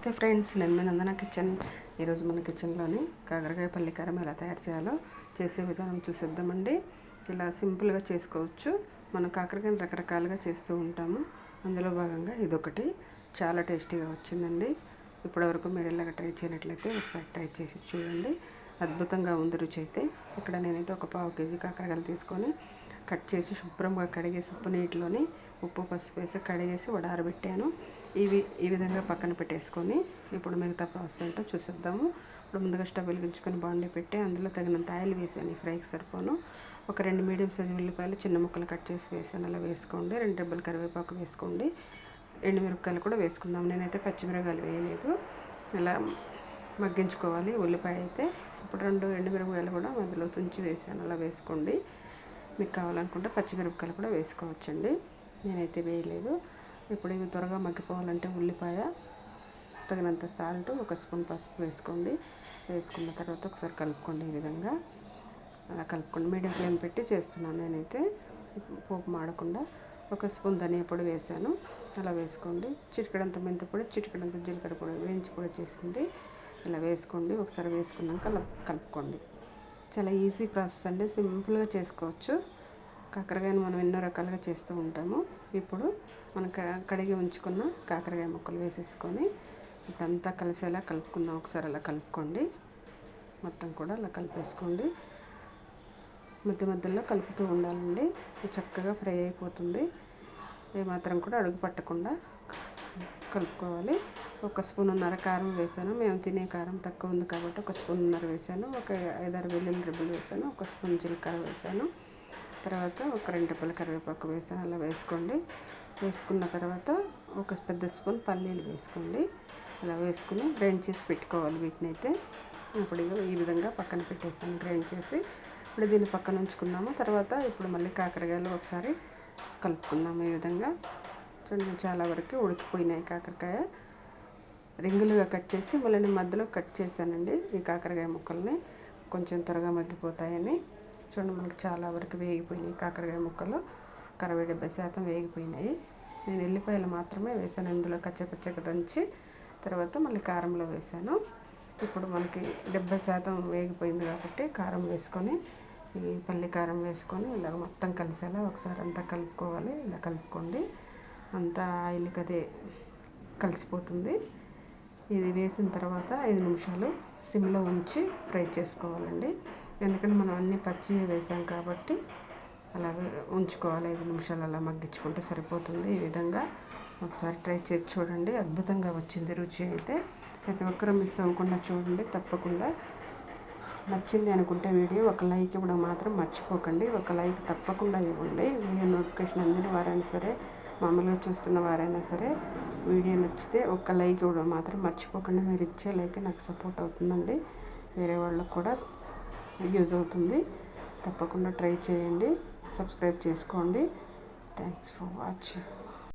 నమస్తే ఫ్రెండ్స్ నేను మీ నందన కిచెన్. ఈరోజు మన కిచెన్లోని కాకరకాయ పల్లికారం ఎలా తయారు చేయాలో చేసే విధానం చూసేద్దామండి. ఇలా సింపుల్గా చేసుకోవచ్చు. మనం కాకరకాయని రకరకాలుగా చేస్తూ ఉంటాము. అందులో భాగంగా ఇదొకటి. చాలా టేస్టీగా వచ్చిందండి. ఇప్పటివరకు మీరు ఇలాగ ట్రై చేయనట్లయితే ఒకసారి ట్రై చేసి చూడండి. అద్భుతంగా ఉంది రుచి అయితే. ఇక్కడ నేనైతే ఒక పావు కేజీ కాకరకాయలు తీసుకొని కట్ చేసి శుభ్రంగా కడిగేసి ఉప్పు నీటిలోని ఉప్పు పసుపు వేసి కడిగేసి వడారబెట్టాను ఇవి ఈ విధంగా పక్కన పెట్టేసుకొని ఇప్పుడు మిగతా ప్రాసెస్ ఏంటో చూసేద్దాము. ఇప్పుడు ముందుగా స్టవ్ వెలిగించుకొని బాండి పెట్టి అందులో తగినంత ఆయిల్ వేసాను ఈ ఫ్రైకి సరిపోను. ఒక రెండు మీడియం సైజు ఉల్లిపాయలు చిన్న ముక్కలు కట్ చేసి వేసాను అలా వేసుకోండి. రెండు డబ్బులు కరివేపాకు వేసుకోండి. ఎండుమిరపకాయలు కూడా వేసుకుందాం నేనైతే పచ్చిమిరపకాయలు వేయలేదు. ఇలా మగ్గించుకోవాలి ఉల్లిపాయ అయితే. ఇప్పుడు రెండు ఎండుమిరపకాయలు కూడా అందులో తుంచి వేసాను అలా వేసుకోండి. మీకు కావాలనుకుంటే పచ్చిమిరపకాయలు కూడా వేసుకోవచ్చండి. నేనైతే వేయలేదు. ఇప్పుడు ఇవి త్వరగా మగ్గిపోవాలంటే ఉల్లిపాయ తగినంత సాల్ట్ ఒక స్పూన్ పసుపు వేసుకోండి. వేసుకున్న తర్వాత ఒకసారి కలుపుకోండి ఈ విధంగా. అలా కలుపుకోండి మీడియం ఫ్లేమ్ పెట్టి చేస్తున్నాను నేనైతే. పోపు మాడకుండా ఒక స్పూన్ ధనియా పొడి వేసాను. అలా వేసుకోండి. చిటికడంత మెంతి పొడి చిటికడంత జీలకర్ర పొడి వేయించి పొడి చేసింది. ఇలా వేసుకోండి. ఒకసారి వేసుకున్నాక అలా కలుపుకోండి. చాలా ఈజీ ప్రాసెస్ అండి. సింపుల్గా చేసుకోవచ్చు. కాకరకాయను మనం ఎన్నో రకాలుగా చేస్తూ ఉంటాము. ఇప్పుడు మనం కడిగి ఉంచుకున్న కాకరకాయ ముక్కలు వేసేసుకొని ఇప్పుడంతా కలిసేలా కలుపుకుందాం. ఒకసారి అలా కలుపుకోండి. మొత్తం కూడా అలా కలిపేసుకోండి. మధ్య మధ్యలో కలుపుతూ ఉండాలండి. చక్కగా ఫ్రై అయిపోతుంది. ఏమాత్రం కూడా అడుగు పట్టకుండా కలుపుకోవాలి. ఒక స్పూన్నర కారం వేసాను. మేము తినే కారం తక్కువ ఉంది కాబట్టి ఒక స్పూన్నర వేసాను. ఒక ఐదారు వెల్లుల్లి రెబ్బలు వేసాను. ఒక స్పూన్ జీలకర్ర వేసాను. తర్వాత ఒక రెండు రెబ్బల కరివేపాకు వేసాను. అలా వేసుకోండి. వేసుకున్న తర్వాత ఒక పెద్ద స్పూన్ పల్లీలు వేసుకోండి. అలా వేసుకుని గ్రైండ్ చేసి పెట్టుకోవాలి వీటిని అయితే ఇప్పుడు ఈ విధంగా పక్కన పెట్టేస్తాను. గ్రైండ్ చేసి ఇప్పుడు దీన్ని పక్కన ఉంచుకున్నాము. తర్వాత ఇప్పుడు మళ్ళీ కాకరకాయలు ఒకసారి కలుపుకున్నాము ఈ విధంగా. చూడండి చాలా వరకు ఉడికిపోయినాయి కాకరకాయ. రింగులుగా కట్ చేసి మళ్ళీ మధ్యలో కట్ చేశానండి ఈ కాకరకాయ ముక్కల్ని. కొంచెం త్వరగా మగ్గిపోతాయని. చూడండి మనకి చాలా వరకు వేగిపోయినాయి కాకరకాయ ముక్కలు. అరవై డెబ్బై శాతం వేగిపోయినాయి. నేను ఎల్లిపాయలు మాత్రమే వేసాను ఇందులో కచ్చపచ్చగా దంచి తర్వాత మళ్ళీ కారంలో వేసాను ఇప్పుడు మనకి డెబ్బై శాతం వేగిపోయింది కాబట్టి కారం వేసుకొని ఈ పల్లి కారం వేసుకొని ఇలా మొత్తం కలిసేలా ఒకసారి అంతా కలుపుకోవాలి. ఇలా కలుపుకోండి. అంతా ఆయిల్కి అదే కలిసిపోతుంది. ఇది వేసిన తర్వాత ఐదు నిమిషాలు సిమ్లో ఉంచి ఫ్రై చేసుకోవాలండి. ఎందుకంటే మనం అన్నీ పచ్చి వేసాం కాబట్టి అలాగే ఉంచుకోవాలి. ఐదు నిమిషాలు అలా మగ్గించుకుంటే సరిపోతుంది. ఈ విధంగా ఒకసారి ట్రై చేసి చూడండి. అద్భుతంగా వచ్చింది రుచి అయితే. ప్రతి ఒక్కరూ మిస్ అవ్వకుండా చూడండి. తప్పకుండా నచ్చింది అనుకుంటే వీడియో ఒక లైక్ ఇవ్వడం మాత్రం మర్చిపోకండి. ఒక లైక్ తప్పకుండా ఇవ్వండి. వీడియో నోటిఫికేషన్ అందిన వారైనా సరే మామూలుగా చూస్తున్న వారైనా సరే వీడియో నచ్చితే ఒక లైక్ ఇవ్వడం మాత్రం మర్చిపోకుండా మీరు ఇచ్చే లైక్ నాకు సపోర్ట్ అవుతుందండి. వేరే వాళ్ళకు కూడా యూజ్ అవుతుంది. తప్పకుండా ట్రై చేయండి. సబ్స్క్రైబ్ చేసుకోండి. Thanks for watching.